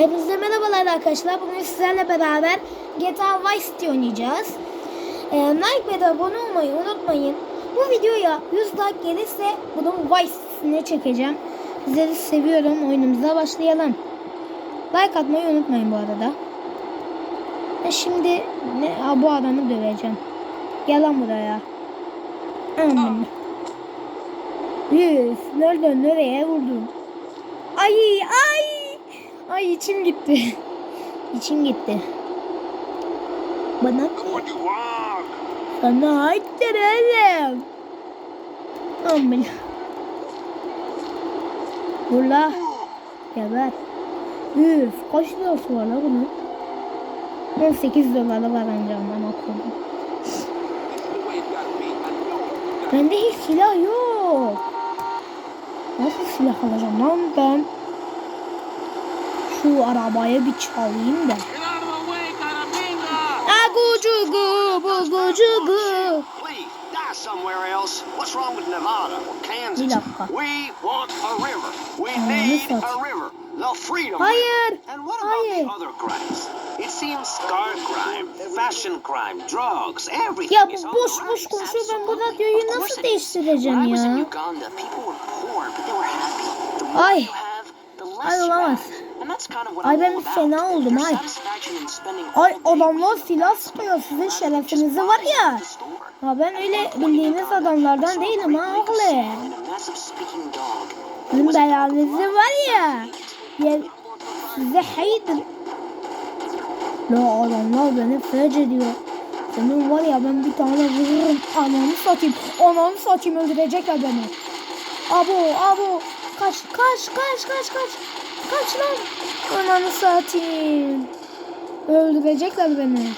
Hepinize merhabalar arkadaşlar. Bugün sizlerle beraber GTA Vice City oynayacağız. Ee, like ve de abone olmayı unutmayın. Bu videoya 100 like gelirse bunun Vice City'sini çekeceğim. Sizleri seviyorum. Oyunumuza başlayalım. Like atmayı unutmayın bu arada. E şimdi ne, Aa, bu adamı döveceğim. Gel lan buraya. Aman. Yüz. Nereden nereye vurdun? Ay ay. Ay içim gitti. içim gitti. Bana bana haytıralım. Aman. Dur la. Geber. Üf kaç lirası var la bunun? 18 doları var ancak ama koydum. The way it got me, I know you got Bende hiç silah yok. Nasıl silah alacağım lan ben? Şu arabaya bir çalayım da. Agucugu, bugucugu. Please, die somewhere else. What's wrong with Nevada or Kansas? Bir dakika. We want a river. We Ananı need satayım. a river. The freedom Hayır. river. And what about Hayır. the other crimes? It seems car crime, fashion crime, drugs, everything Ya is on boş the boş konuşuyor ben bu radyoyu nasıl değiştireceğim ya? Ay. Ay olamaz. Ay ben fena oldum ay. Ay adamlar silah sıkıyor sizin şerefinizi var ya. Ya ben öyle bildiğiniz adamlardan değilim ha oğlum. Sizin belanızı var ya. ya size hayırdır. La adamlar beni felç ediyor. Senin var ya ben bir tane vururum. Ananı satayım. Ananı satayım öldürecekler beni. Abo abo. Kaç kaç kaç kaç kaç. Kaç lan. Ananı satayım. Öldürecekler beni.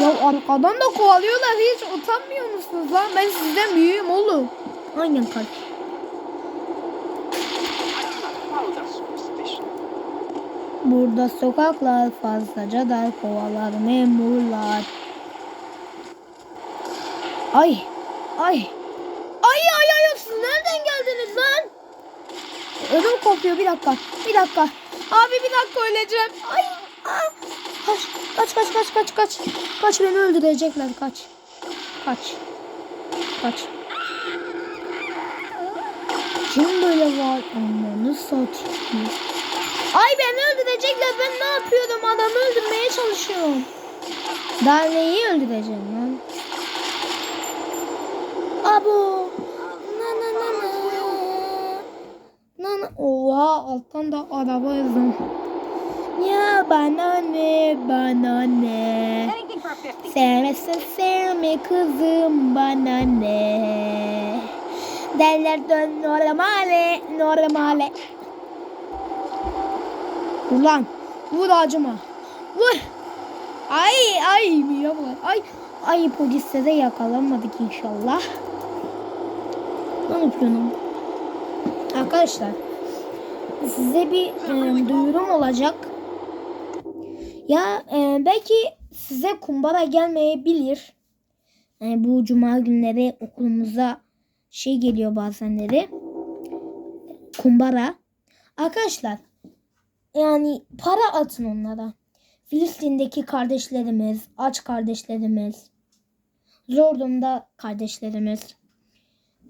Ya arkadan da kovalıyorlar. Hiç utanmıyor musunuz lan? Ben sizden büyüğüm oğlum. Aynen kaç. Burada sokaklar fazlaca dar kovalar memurlar. Ay. Ay ay ay siz nereden geldiniz lan? Ödüm kopuyor bir dakika. Bir dakika. Abi bir dakika öleceğim. Ay. aa. Kaç kaç kaç kaç kaç kaç. Kaç beni öldürecekler kaç. Kaç. Kaç. Kim böyle var? Ananı satayım. Ay beni öldürecekler. Ben ne yapıyordum? Adamı öldürmeye çalışıyorum. Daha neyi öldüreceğim lan? Abo. Oha alttan da araba yazdım. Ya bana ne bana ne. Sevmezsen sevme kızım bana ne. Derler dön normale normale. Ulan vur acıma. Vur. Ay ay var. Ay ay poliste de yakalanmadık inşallah. Ne yapıyorum? Arkadaşlar size bir e, duyurum olacak. Ya e, belki size kumbara gelmeyebilir. Yani bu cuma günleri okulumuza şey geliyor bazenleri. Kumbara. Arkadaşlar yani para atın onlara. Filistin'deki kardeşlerimiz, aç kardeşlerimiz, zor durumda kardeşlerimiz.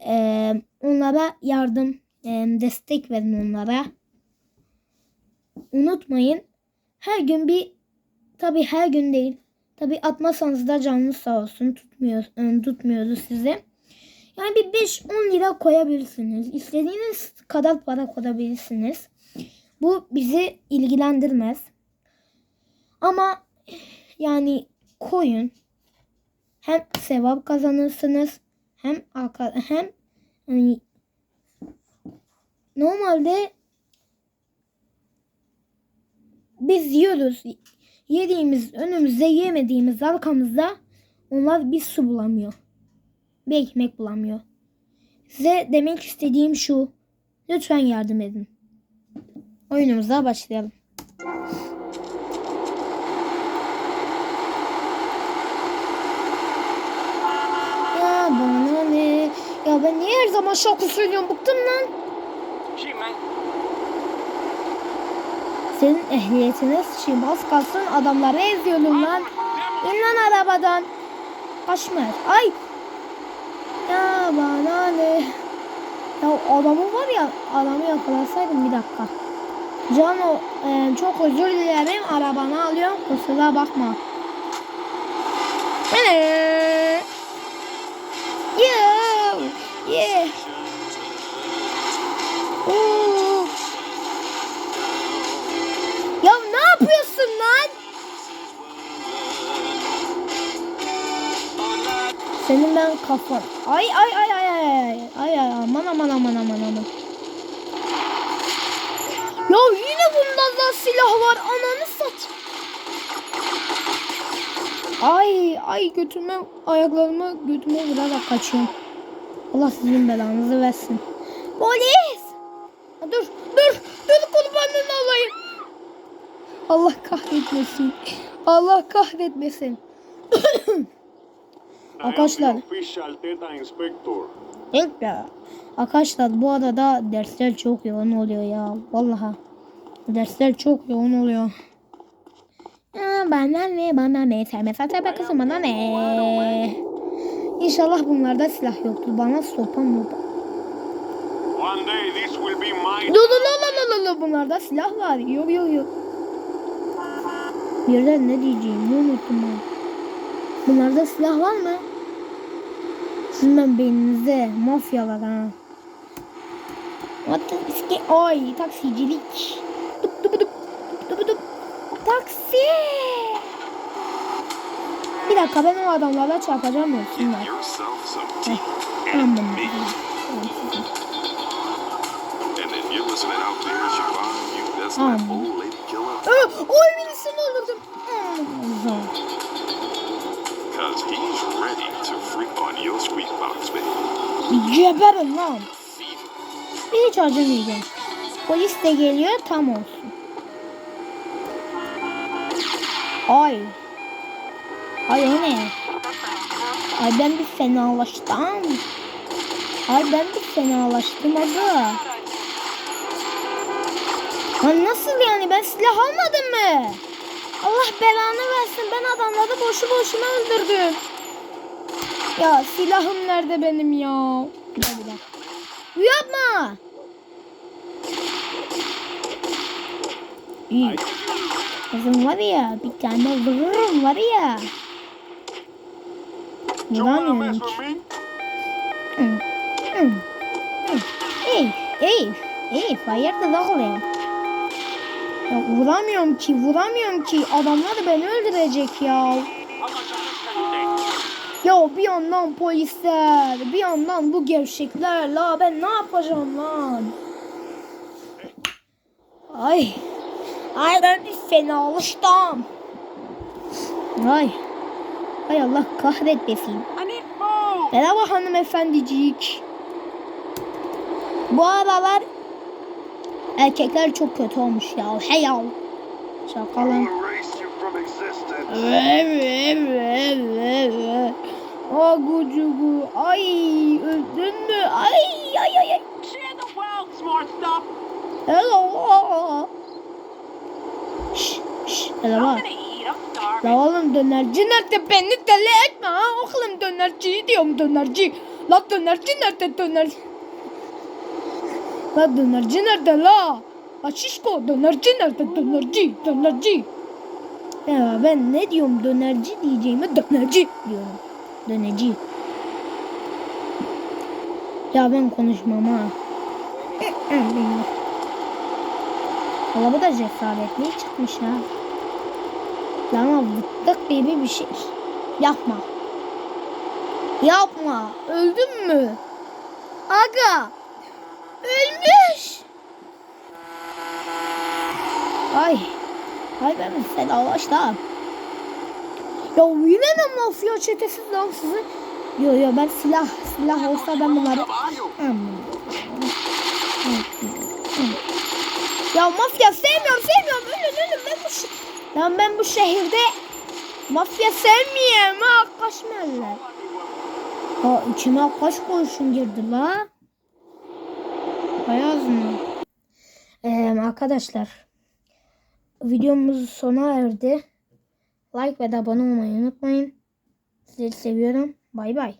Ee, onlara yardım, e, destek verin onlara. Unutmayın her gün bir, tabi her gün değil. Tabi atmasanız da canınız sağ olsun tutmuyor, e, tutmuyoruz sizi. Yani bir 5-10 lira koyabilirsiniz. İstediğiniz kadar para koyabilirsiniz. Bu bizi ilgilendirmez. Ama yani koyun. Hem sevap kazanırsınız hem hem yani normalde biz yiyoruz. Yediğimiz önümüzde yemediğimiz arkamızda onlar bir su bulamıyor. Bir ekmek bulamıyor. Size demek istediğim şu. Lütfen yardım edin. Oyunumuza başlayalım. Ya bana ne? Ya ben niye her zaman şarkı söylüyorum? Bıktım lan. Man. Senin ehliyetine sıçayım. Az kalsın adamları eziyordum lan. İn lan arabadan. Kaşmer. Ay. Ya bana ne? Ya adamı var ya adamı yakalasaydım bir dakika. Cano e, çok özür dilerim arabanı alıyorum kusura bakma. Yeah. Yeah. kafa. Ay ay ay ay ay ay ay aman aman aman aman aman. Ya yine bunda da silah var ananı sat. Ay ay götüme ayaklarımı götüme vurarak kaçıyorum. Allah sizin belanızı versin. Polis! Dur dur dur kurbanın olayım. Allah kahretmesin. Allah kahretmesin. Arkadaşlar. Ya. Arkadaşlar bu arada dersler çok yoğun oluyor ya. Vallahi. Dersler çok yoğun oluyor. Aa, bana ne bana ne sen mesela be kızım bana ne. İnşallah bunlarda silah yoktur. Bana sopa mı? Dur dur dur dur dur dur. Bunlarda silah var. Yok yok yok. Birden ne diyeceğimi unuttum ben. Bunlarda silah var mı? Sizin ben beyninize mafyalar ha. Hatta bisiklet ay taksicilik. Dup dup dup dup dup Taksi. Bir dakika ben o adamlarla çarpacağım ya şimdi. Aman. Aman. Oy birisini öldürdüm. Zor. Cause he's ready to freak on your squeak box, baby. Geberin lan. Hiç acımayacağım. Polis de geliyor tam olsun. Ay. Ay o ne? Ay ben bir fenalaştım. Ay ben bir fenalaştım aga. Lan nasıl yani ben silah almadım mı? Allah belanı versin ben adamları boşu boşuna öldürdüm. Ya silahım nerede benim ya? Bir dakika. Yapma. İyi. Kızım var ya bir tane vururum var ya. Vuramıyorum hiç. with me? Hı, hı, hı. Ey, Ya vuramıyorum ki, vuramıyorum ki. Adamlar beni öldürecek ya. Ya bir yandan polisler, bir yandan bu gevşekler. La ben ne yapacağım lan? Ay. Ay ben bir fenalaştım. Ay. Ay Allah kahretmesin. Merhaba hanımefendicik. Bu aralar erkekler çok kötü olmuş ya. Hey ya. You from existence. Agucugu. Ay öldün mü? Ay ay ay ay. Hello. Şş, şş, starving. La oğlum dönerci nerede? Beni deli etme ha. Oğlum dönerci diyorum dönerci. La dönerci nerede dönerci? La dönerci nerede la? La şişko dönerci nerede dönerci dönerci. Ya ben ne diyorum dönerci diyeceğime dönerci diyorum. Döneci. Ya ben konuşmam ha. Bu da cesaretli çıkmış ha. Ama vıttık gibi bir şey. Yapma. Yapma. Öldün mü? Aga. Ölmüş. Ay. Ay ben fedalaştım. Ya yine mi mafya çetesi lan sizin? Yo yo ben silah silah olsa ben bunları... Ya mafya sevmiyorum sevmiyorum ölün ölün ben bu şe- Lan ben bu şehirde mafya sevmiyorum ha kaşmerler. Ha içime kaç kurşun girdi la. Beyaz mı? Ee, arkadaşlar videomuz sona erdi. Like ve de abone olmayı unutmayın. Sizi seviyorum. Bay bay.